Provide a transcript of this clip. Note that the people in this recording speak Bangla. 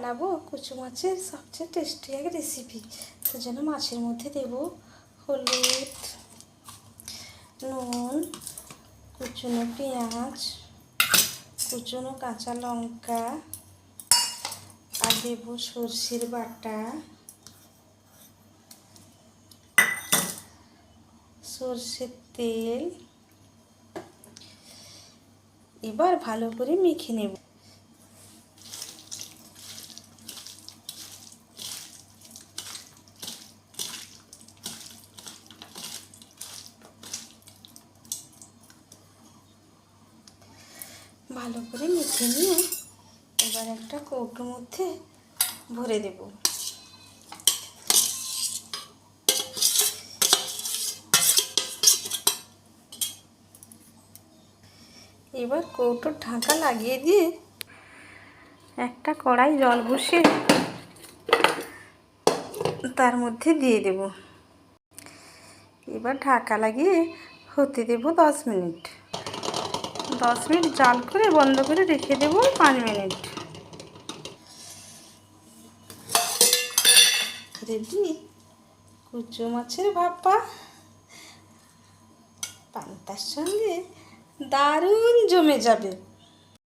বানাবো, কুচু মাছের সবচেয়ে টেস্টি এক রেসিপি সেজন্য মাছের মধ্যে দেব হলুদ, নুন, কুচুনো পেঁয়াজ, কুচুনো কাঁচা লঙ্কা, আর দেব সর্ষের বাটা। সর্ষের তেল। এবার ভালো করে মেখে নেব। ভালো করে মেখে নিয়ে এবার একটা কৌটোর মধ্যে ভরে দেব। এবার কৌটোর ঢাকা লাগিয়ে দিয়ে একটা কড়াই জল বসিয়ে তার মধ্যে দিয়ে দেব। এবার ঢাকা লাগিয়ে হতে দেব দশ মিনিট। দশ মিনিট জাল করে বন্ধ করে রেখে দেব পাঁচ মিনিট। রেডি? কুচু মাছের ভাপা। পান্তার সঙ্গে দারুণ জমে যাবে।